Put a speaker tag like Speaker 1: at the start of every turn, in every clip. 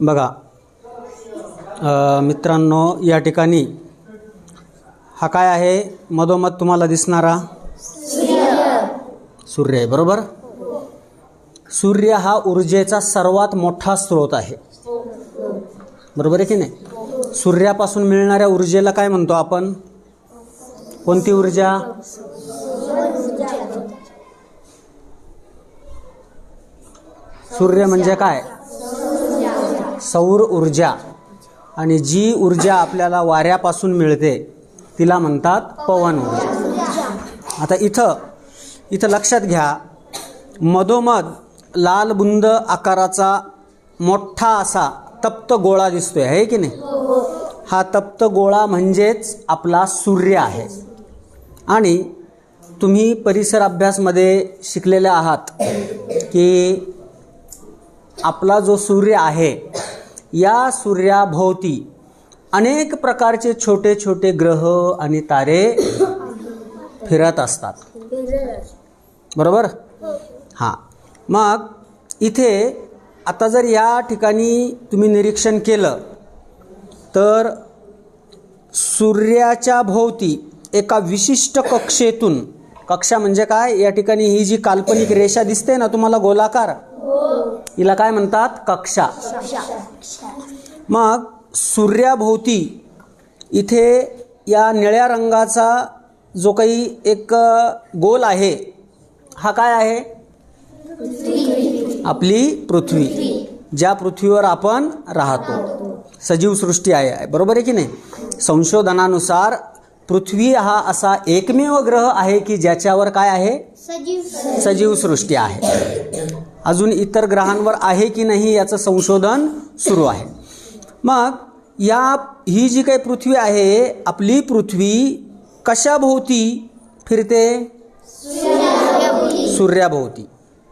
Speaker 1: बघा मित्रांनो या ठिकाणी हा काय आहे? मधोमध तुम्हाला दिसणारा सूर्य आहे बरोबर? सूर्य हा ऊर्जेचा सर्वात मोठा स्रोत आहे. बरोबर आहे की नाही? सूर्यापासून मिळणाऱ्या ऊर्जेला काय म्हणतो आपण? कोणती ऊर्जा? सूर्य म्हणजे काय? सौर ऊर्जा आणि जी ऊर्जा आपल्याला वाऱ्यापासून मिळते तिला म्हणतात पवन ऊर्जा. आता इथं इथं लक्षात घ्या मधोमध लाल बुंद आकाराचा मोठा असा तप्त गोळा दिसतोय आहे की नाही? हा तप्त गोळा म्हणजेच आपला सूर्य आहे. आणि तुम्ही परिसर अभ्यासमध्ये शिकलेले आहात की आपला जो सूर्य आहे या सूर्याभोवती अनेक प्रकारचे छोटे छोटे ग्रह आणि तारे फिरत असतात. बरोबर? हां. मग इथे आता जर या ठिकाणी तुम्ही निरीक्षण केलं तर सूर्याच्या भोवती एका विशिष्ट कक्षेतून कक्षा म्हणजे काय? या ठिकाणी ही जी काल्पनिक रेषा दिसते ना तुम्हाला गोलाकार? हिला काय म्हणतात? कक्षा. मग सूर्याभोवती इथे या निळ्या रंगाचा जो काही एक गोल आहे हा काय आहे? आपली पृथ्वी ज्या पृथ्वीवर आपण राहतो. सजीव सृष्टी आहे बरोबर आहे की नाही? संशोधनानुसार पृथ्वी हा असा एकमेव ग्रह आहे की ज्याच्यावर काय आहे?
Speaker 2: सजीव
Speaker 1: सजीव सृष्टी आहे. अजून इतर ग्रहांवर आहे की नाही याचं संशोधन सुरू आहे. मग या ही जी काही पृथ्वी आहे आपली पृथ्वी कशाभोवती फिरते? सूर्याभोवती.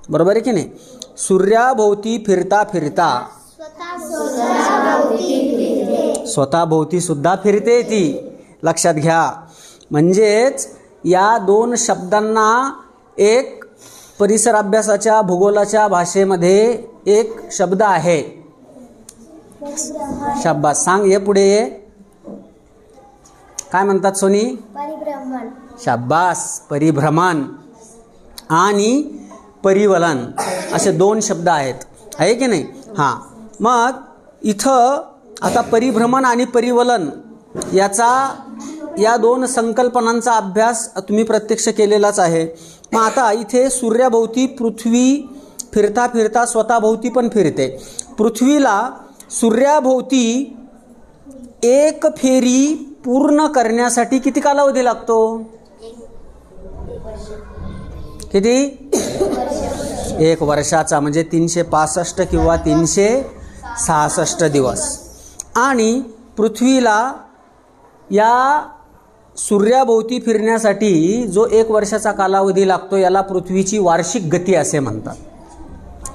Speaker 1: बरोबर आहे की नाही? सूर्याभोवती फिरता फिरता स्वतःभोवती सुद्धा फिरते ती. लक्षात घ्या. म्हणजेच या दोन शब्दांना एक परिसर अभ्यासाच्या भूगोलाच्या भाषेमध्ये एक शब्द आहे. शाब्बास सांग ये पुढे ये. काय म्हणतात सोनी?
Speaker 2: परिभ्रमण.
Speaker 1: शाब्बास परिभ्रमण आणि परिवलन असे दोन शब्द आहेत. आहे की नाही? हां. मग इथं आता परिभ्रमण आणि परिवलन याचा या दोन संकल्पनांचा अभ्यास तुम्ही प्रत्यक्ष केलेलाच आहे. मग आता इथे सूर्याभोवती पृथ्वी फिरता फिरता स्वतःभोवती पण फिरते. पृथ्वीला सूर्याभोवती एक फेरी पूर्ण करण्यासाठी किती कालावधी लागतो? किती? एक वर्षाचा म्हणजे तीनशे पासष्ट किंवा तीनशे सहासष्ट दिवस. आणि पृथ्वीला या सूर्याभोवती फिरण्यासाठी जो एक वर्षाचा कालावधी लागतो याला पृथ्वीची वार्षिक गती असे म्हणतात.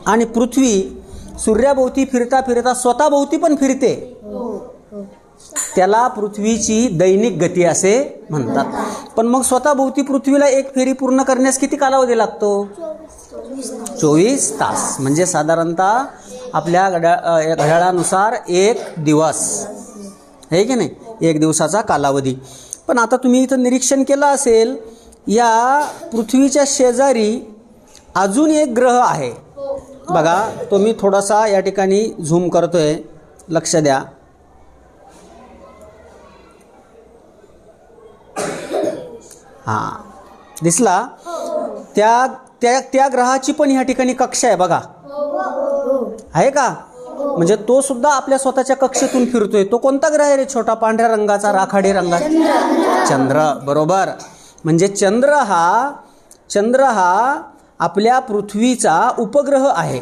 Speaker 1: आणि पृथ्वी सूर्याभोवती फिरता फिरता स्वतःभोवती पण फिरते. त्याला पृथ्वीची दैनिक गती असे म्हणतात. पण मग स्वतःभोवती पृथ्वीला एक फेरी पूर्ण करण्यास किती कालावधी लागतो? चोवीस तास. म्हणजे साधारणतः आपल्या घड्या घड्याळानुसार एक दिवस. आहे की नाही? एक दिवसाचा कालावधी. पण आता तुम्ही इथं निरीक्षण केलं असेल या पृथ्वीच्या शेजारी अजून एक ग्रह आहे. बघा तो मी थोडासा या ठिकाणी झूम करतोय. लक्ष द्या. हां. दिसला? त्या त्या त्या ग्रहाची पण ह्या ठिकाणी कक्षा आहे बघा. आहे का? म्हणजे तो सुद्धा आपल्या स्वतःच्या कक्षेतून फिरतोय. तो कोणता ग्रह आहे रे छोटा? पांढऱ्या रंगाचा राखाडी रंगाचा? चंद्र. बरोबर. म्हणजे चंद्र हा चंद्र हा आपल्या पृथ्वीचा उपग्रह आहे.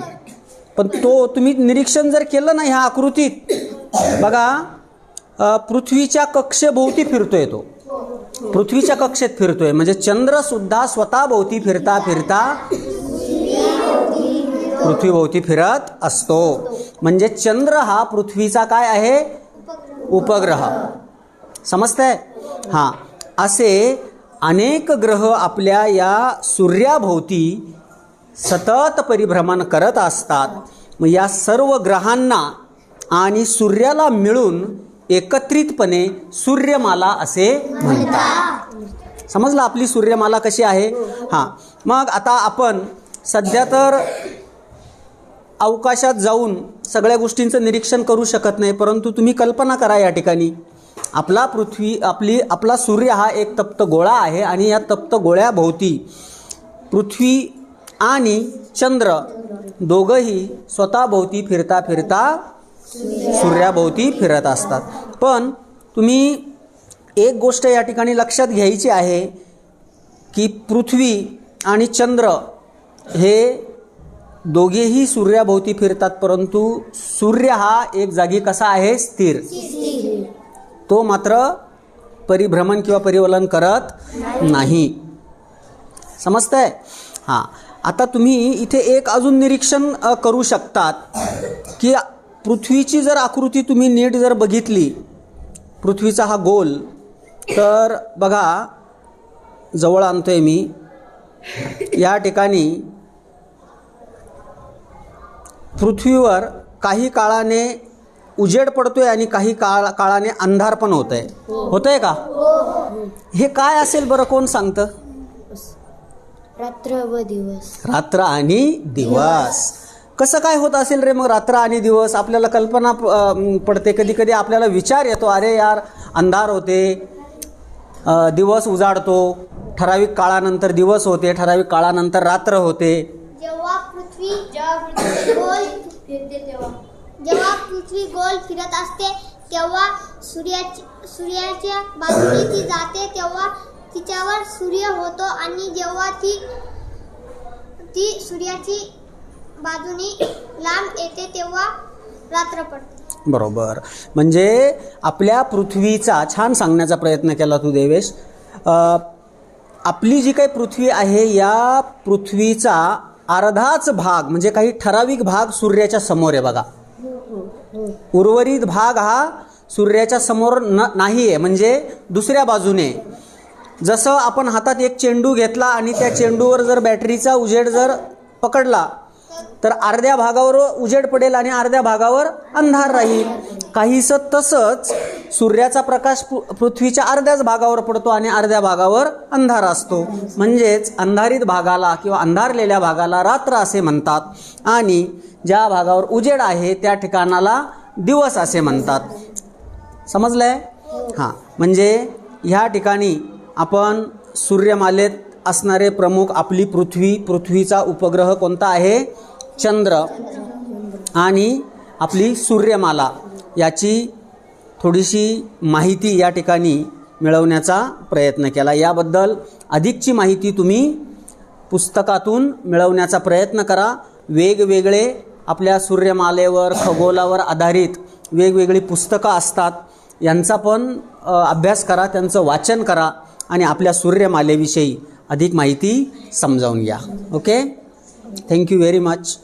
Speaker 1: पण तो तुम्ही निरीक्षण जर केलं ना ह्या आकृतीत बघा पृथ्वीच्या कक्षेभोवती फिरतोय तो. पृथ्वीच्या कक्षेत फिरतोय. म्हणजे चंद्र सुद्धा स्वतःभोवती फिरता फिरता पृथ्वीभोवती फिरत असतो. म्हणजे चंद्र हा पृथ्वीचा काय आहे? उपग्रह. समजतंय? हां. असे अनेक ग्रह आपल्या या सूर्याभोवती सतत परिभ्रमण करत असतात. मग या सर्व ग्रहांना आणि सूर्याला मिळून एकत्रितपणे सूर्यमाला असे म्हणतात. समजलं आपली सूर्यमाला कशी आहे? हां. मग आता आपण सध्या तर अवकाशात जाऊन सगळ्या गोष्टींचं निरीक्षण करू शकत नाही परंतु तुम्ही कल्पना करा या ठिकाणी. आपला पृथ्वी आपली आपला सूर्य हा एक तप्त गोळा आहे आणि या तप्त गोळ्याभोवती पृथ्वी आणि चंद्र दोघंही स्वतःभोवती फिरता फिरता सूर्याभोवती फिरत असतात. पण तुम्ही एक गोष्ट या ठिकाणी लक्षात घ्यायची आहे की पृथ्वी आणि चंद्र हे दोघेही सूर्याभोवती फिरतात परंतु सूर्य हा एक जागी कसा आहे? स्थिर. तो मात्र परिभ्रमण किंवा परिवलन करत नाही. समजतंय? हां. आता तुम्ही इथे एक अजून निरीक्षण करू शकतात की पृथ्वीची जर आकृती तुम्ही नीट जर बघितली पृथ्वीचा हा गोल तर बघा जवळ आणतो आहे मी. या ठिकाणी पृथ्वीवर काही काळाने उजेड पडतोय आणि काही काळ काळाने अंधार पण होत आहे होतंय का? हे. काय असेल बरं? कोण सांगतं?
Speaker 2: रात्र व दिवस.
Speaker 1: रात्र आणि दिवस. कसं काय होत असेल रे मग रात्र आणि दिवस? आपल्याला कल्पना पडते. कधी कधी आपल्याला विचार येतो अरे यार अंधार होते दिवस उजाडतो ठराविक काळानंतर दिवस होते ठराविक काळानंतर रात्र होते.
Speaker 2: जेव्हा पृथ्वी जेव्हा जेव्हा पृथ्वी गोल फिरत असते तेव्हा सूर्याची सूर्याच्या बाजूने ती जाते तेव्हा तिच्यावर सूर्य होतो आणि जेव्हा ती ती सूर्याची बाजूने लांब येते तेव्हा रात्र पडते.
Speaker 1: बरोबर. म्हणजे आपल्या पृथ्वीचा छान सांगण्याचा प्रयत्न केला तू देवेश. आपली जी काही पृथ्वी आहे या पृथ्वीचा अर्धाच भाग म्हणजे काही ठराविक भाग सूर्याच्या समोर आहे बघा. उर्वरित भाग हा सूर्याच्या समोर न नाही आहे म्हणजे दुसऱ्या बाजूने. जसं आपण हातात एक चेंडू घेतला आणि त्या चेंडूवर जर बॅटरीचा उजेड जर पकडला तर अर्ध्या भागावर उजेड पडेल आणि अर्ध्या भागावर अंधार राहील. काहीसं तसंच सूर्याचा प्रकाश पृ- पृथ्वीच्या अर्ध्याच भागावर पडतो आणि अर्ध्या भागावर अंधार असतो. म्हणजेच अंधारित भागाला किंवा अंधारलेल्या भागाला रात्र असे म्हणतात आणि ज्या भागावर उजेड आहे त्या ठिकाणाला दिवस असे म्हणतात. समजलंय? हां. म्हणजे ह्या ठिकाणी आपण सूर्यमालेत असणारे प्रमुख आपली पृथ्वी पृथ्वीचा उपग्रह कोणता आहे? चंद्र. आणि आपली सूर्यमाला याची थोडीशी माहिती या ठिकाणी मिळवण्याचा प्रयत्न केला. याबद्दल अधिकची माहिती तुम्ही पुस्तकातून मिळवण्याचा प्रयत्न करा. वेगवेगळे आपल्या सूर्यमालेवर खगोलावर आधारित वेगवेगळी पुस्तकं असतात. यांचा पण अभ्यास करा त्यांचं वाचन करा आणि आपल्या सूर्यमालेविषयी अधिक माहिती समजावून घ्या. Okay thank you very much